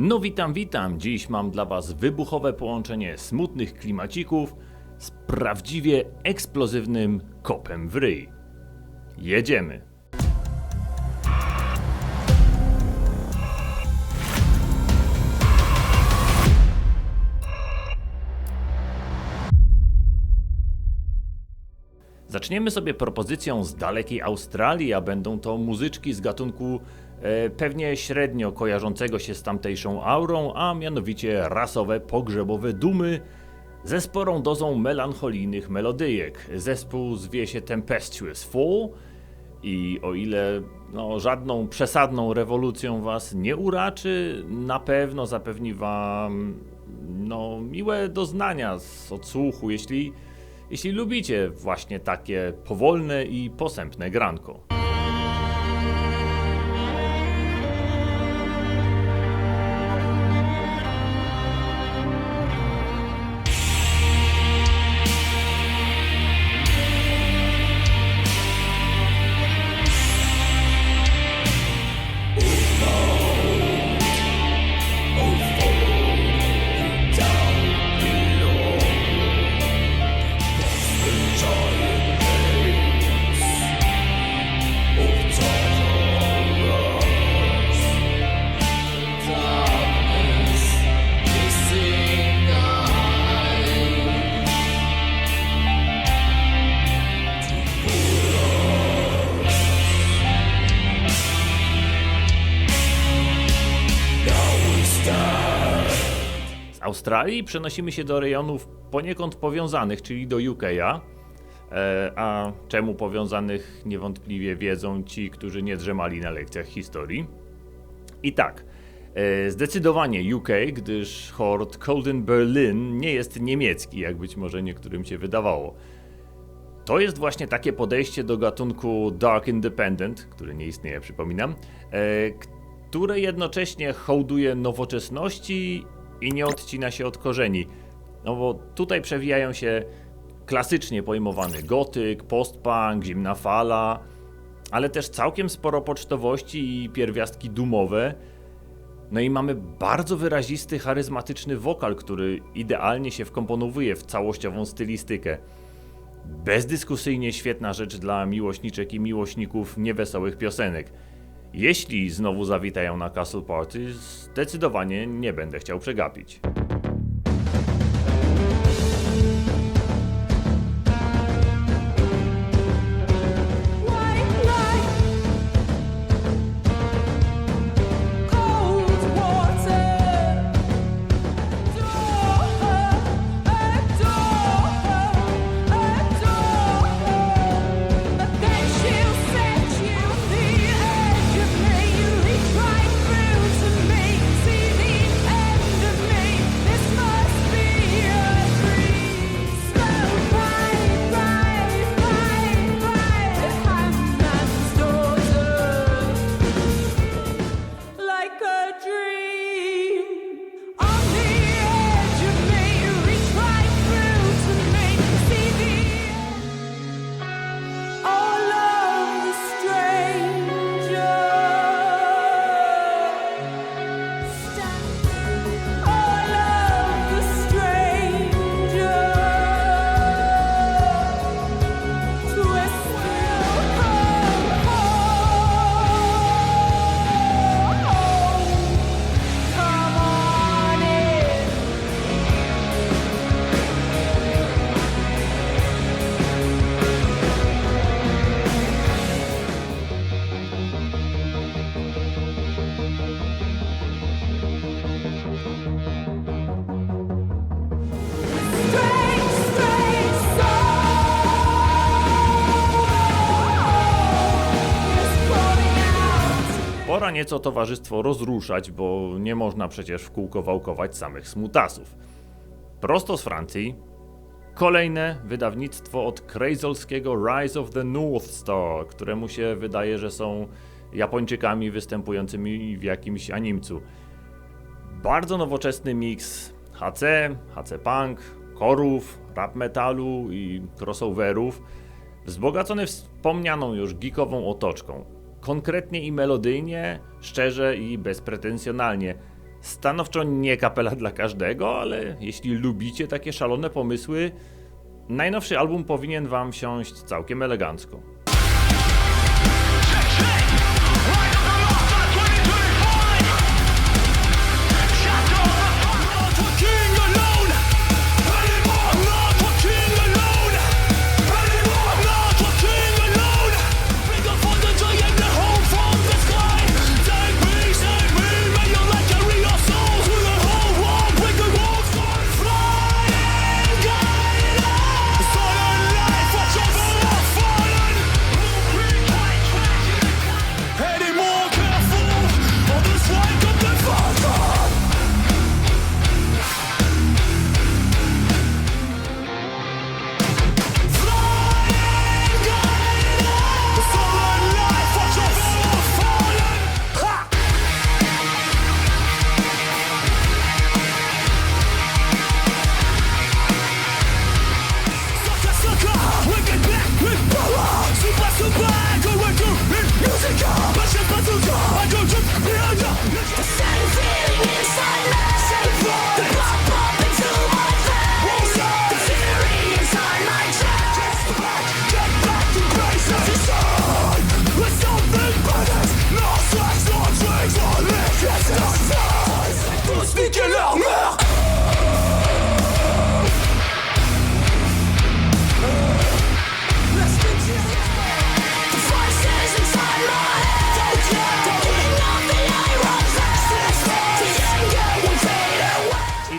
No witam, witam. Dziś mam dla Was wybuchowe połączenie smutnych klimacików z prawdziwie eksplozywnym kopem w ryj. Jedziemy. Zaczniemy sobie propozycją z dalekiej Australii, a będą to muzyczki z gatunku e, pewnie średnio kojarzącego się z tamtejszą aurą, a mianowicie rasowe pogrzebowe dumy ze sporą dozą melancholijnych melodyjek. Zespół zwie się Tempestuous Fall i o ile no, żadną przesadną rewolucją was nie uraczy, na pewno zapewni wam no, miłe doznania z odsłuchu, jeśli jeśli lubicie właśnie takie powolne i posępne granko. Z Australii przenosimy się do rejonów poniekąd powiązanych, czyli do UK'a. E, a czemu powiązanych niewątpliwie wiedzą ci, którzy nie drzemali na lekcjach historii. I tak, e, zdecydowanie UK, gdyż hord Colden Berlin nie jest niemiecki, jak być może niektórym się wydawało. To jest właśnie takie podejście do gatunku Dark Independent, który nie istnieje, przypominam, e, które jednocześnie hołduje nowoczesności i nie odcina się od korzeni. No bo tutaj przewijają się klasycznie pojmowany gotyk, postpunk, zimna fala, ale też całkiem sporo pocztowości i pierwiastki dumowe. No i mamy bardzo wyrazisty, charyzmatyczny wokal, który idealnie się wkomponowuje w całościową stylistykę. Bezdyskusyjnie świetna rzecz dla miłośniczek i miłośników niewesołych piosenek. Jeśli znowu zawitają na Castle Party, zdecydowanie nie będę chciał przegapić. Pora nieco towarzystwo rozruszać, bo nie można przecież w kółko wałkować samych smutasów. Prosto z Francji, kolejne wydawnictwo od krejzolskiego Rise of the North Star, któremu się wydaje, że są Japończykami występującymi w jakimś animcu. Bardzo nowoczesny miks HC, HC Punk, korów, rap metalu i crossoverów, wzbogacony wspomnianą już geekową otoczką konkretnie i melodyjnie, szczerze i bezpretensjonalnie. Stanowczo nie kapela dla każdego, ale jeśli lubicie takie szalone pomysły, najnowszy album powinien Wam siąść całkiem elegancko.